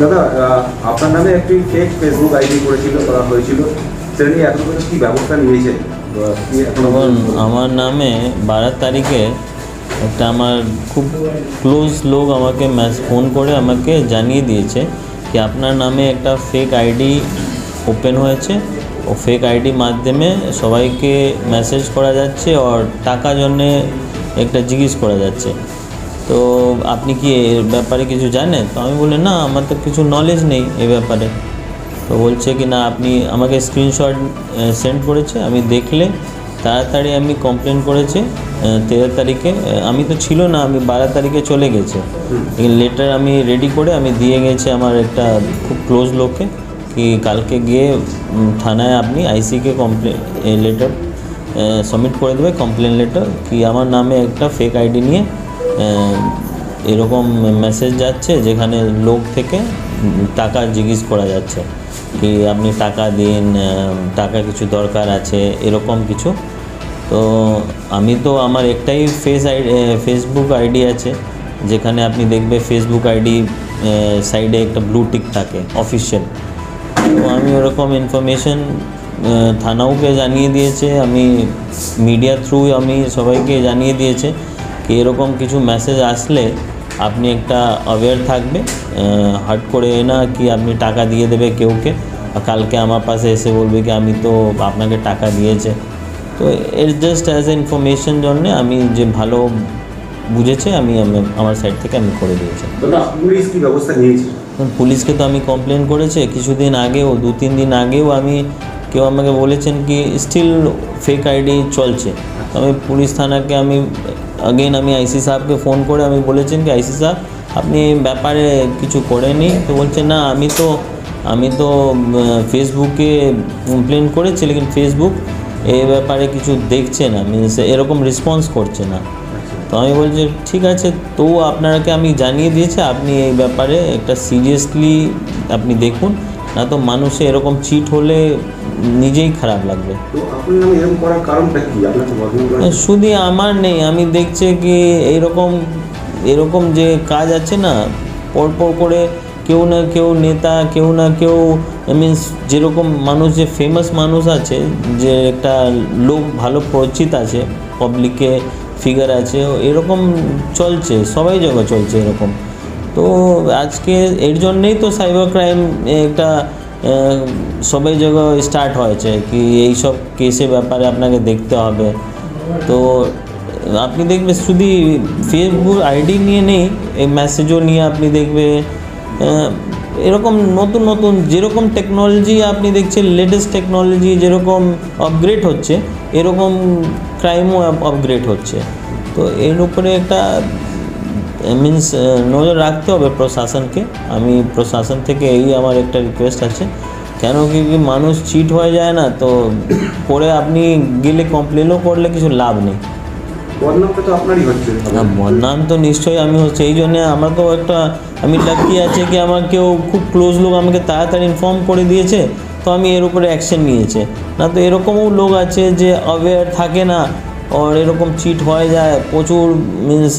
দাদা আপনার নামে একটি ফেক ফেসবুক আইডি করেছিল করা হয়েছিল। সেটা নিয়ে এখন পর্যন্ত কি ব্যবস্থা নিয়েছেন? আমার নামে বারো তারিখে একটা আমার খুব ক্লোজ লোক আমাকে ম্যাস ফোন করে আমাকে জানিয়ে দিয়েছে কি আপনার নামে একটা ফেক আইডি ওপেন হয়েছে। ও ফেক আইডি মাধ্যমে সবাইকে মেসেজ করা যাচ্ছে আর টাকা জন্যে একটা জিজ্ঞেস করা যাচ্ছে। তো আপনি কি এর ব্যাপারে কিছু জানেন? তো আমি বলি না আমার তো কিছু নলেজ নেই এ ব্যাপারে। তো বলছে কি না আপনি আমাকে স্ক্রিনশট সেন্ড করেছে আমি দেখলে তাড়াতাড়ি আমি কমপ্লেন করেছে তেরো তারিখে। আমি তো ছিল না আমি বারো তারিখে চলে গেছে। লেটার আমি রেডি করে আমি দিয়ে গেছি আমার একটা খুব ক্লোজ লোককে কি কালকে গিয়ে থানায় আপনি আইসিকে কমপ্লেন লেটার সাবমিট করে দেবে কমপ্লেন লেটার কি আমার নামে একটা ফেক আইডি নিয়ে এরকম মেসেজ যাচ্ছে যেখানে লোক থেকে টাকা জিজ্ঞেস করা যাচ্ছে কি আপনি টাকা দিন টাকা কিছু দরকার আছে, এরকম কিছু। তো আমি তো আমার একটাই ফেস আইডি ফেসবুক আইডি আছে, যেখানে আপনি দেখবে ফেসবুক আইডি সাইডে একটা ব্লু টিক থাকে অফিসিয়াল তো আমি ওরকম ইনফরমেশন থানাওকে জানিয়ে দিয়েছে, আমি মিডিয়া থ্রু আমি সবাইকে জানিয়ে দিয়েছে। এরকম কিছু মেসেজ আসলে আপনি একটা অ্যাওয়্যার থাকবে হার্ট করে না কি আপনি টাকা দিয়ে দেবে কেউকে? কালকে আমার পাশে এসে বলবে কি আমি তো আপনাকে টাকা দিয়েছে। তো এর জাস্ট অ্যাজ এ ইনফরমেশন জন্য আমি যে ভালো বুঝেছে আমি আমি- আমার সাইড থেকে আমি করে দিয়েছি। পুলিশ কি ব্যবস্থা নিয়েছে? এখন পুলিশকে তো আমি কমপ্লেন করেছে। কিছুদিন আগেও দু তিন দিন আগেও আমি কেউ আমাকে বলেছেন কি স্টিল ফেক আইডি চলছে। আমি পুলিশ থানাকে আমি আগেন আমি আইসি সাহেবকে ফোন করে আমি বলেছেন কি আইসি সাহেব, আপনি ব্যাপারে কিছু করেনি তো বলছে, না, আমি তো আমি তো ফেসবুকে কমপ্লেন করেছি, লেকিন ফেসবুক এই ব্যাপারে কিছু দেখছে না মিনস এরকম রেসপন্স করছে না। তো আমি বলছি, ঠিক আছে, তো আপনাকে আমি জানিয়ে দিয়েছি, আপনি এই ব্যাপারে একটা সিরিয়াসলি আপনি দেখুন, না তো মানুষে এরকম চিট হলে নিজেই খারাপ লাগবে। শুধু আমার নেই আমি দেখছি কি এইরকম এরকম যে কাজ আছে না পরপর করে কেউ না কেউ নেতা কেউ না কেউ মিন্স যেরকম মানুষ যে ফেমাস মানুষ আছে যে একটা লোক ভালো পরিচিত আছে পাবলিকে ফিগার আছে এরকম চলছে সবাই জায়গায় চলছে এরকম। তো আজকে এর জন্যেই তো সাইবার ক্রাইম একটা সবাই জায়গায় স্টার্ট হয়েছে কি এই সব কেসের ব্যাপারে আপনাকে দেখতে হবে। তো আপনি দেখবে শুধু ফেসবুক আইডি নিয়ে নেই, এই মেসেজও নিয়ে আপনি দেখবে এরকম নতুন নতুন যেরকম টেকনোলজি আপনি দেখছেন লেটেস্ট টেকনোলজি যেরকম আপগ্রেড হচ্ছে, এরকম ক্রাইমও আপগ্রেড হচ্ছে। তো এর উপরে একটা মিন্স নজর রাখতে হবে প্রশাসনকে। আমি প্রশাসন থেকে এই আমার একটা রিকোয়েস্ট আছে। কেন কি মানুষ চিট হয়ে যায় না তো পরে আপনি গেলে কমপ্লেনও করলে কিছু লাভ নেই। বদনামটা তো আপনারই হচ্ছে। না বদনাম তো নিশ্চয়ই আমি হচ্ছে এই জন্যে আমার তো একটা আমি লাকি আছে কি আমার কেউ খুব ক্লোজ লোক আমাকে তাড়াতাড়ি ইনফর্ম করে দিয়েছে তো আমি এর উপরে অ্যাকশন নিয়েছে। না তো এরকমও লোক আছে যে অ্যাওয়্যার থাকে না আর এরকম চিট হয়ে যায় প্রচুর মিনস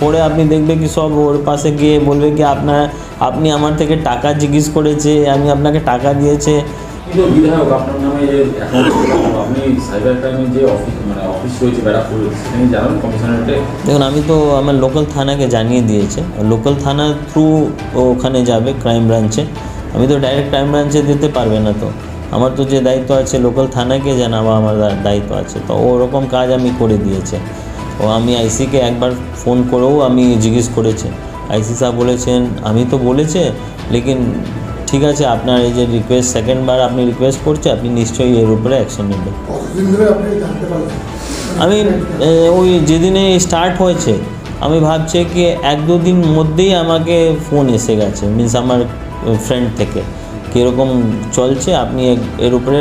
পরে আপনি দেখবে কি সব ওর পাশে গিয়ে বলবে কি আপনার আপনি আমার থেকে টাকা জিজ্ঞেস করেছে আমি আপনাকে টাকা দিয়েছে। কিন্তু বিধায়ক আপনার নামে যে এখন আপনি সাইবার ক্রাইমের যে অফিস মানে অফিস রয়েছে ব্যারাকপুর সেখানে জানান কমিশনারেটে? দেখুন আমি তো আমার লোকাল থানাকে জানিয়ে দিয়েছে। লোকাল থানা থ্রু ওখানে যাবে ক্রাইম ব্রাঞ্চে আমি তো ডাইরেক্ট ক্রাইম ব্রাঞ্চে দিতে পারবে না তো। আমার তো যে দায়িত্ব আছে লোকাল থানাকে জানাব আমার দায়িত্ব আছে। তো ওরকম কাজ আমি করে দিয়েছে। ও আমি আইসিকে একবার ফোন করেও আমি জিজ্ঞেস করেছি। আইসি সাহেব বলেছেন আমি তো বলেছে লেকিন ঠিক আছে আপনার এই যে রিকোয়েস্ট সেকেন্ডবার আপনি রিকোয়েস্ট করছে আপনি নিশ্চয়ই এর উপরে অ্যাকশন নেবেন। আমি ওই যেদিনে স্টার্ট হয়েছে আমি ভাবছি কি এক দু দিন মধ্যেই আমাকে ফোন এসে গেছে মিন্স আমার ফ্রেন্ড থেকে। কীরকম চলছে, আপনি এর উপরে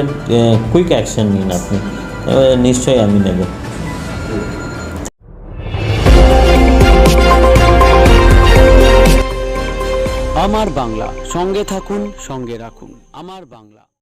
কুইক অ্যাকশন নিন আপনি। নিশ্চয়ই আমি নেব। আমার বাংলা, সঙ্গে থাকুন, সঙ্গে রাখুন। আমার বাংলা।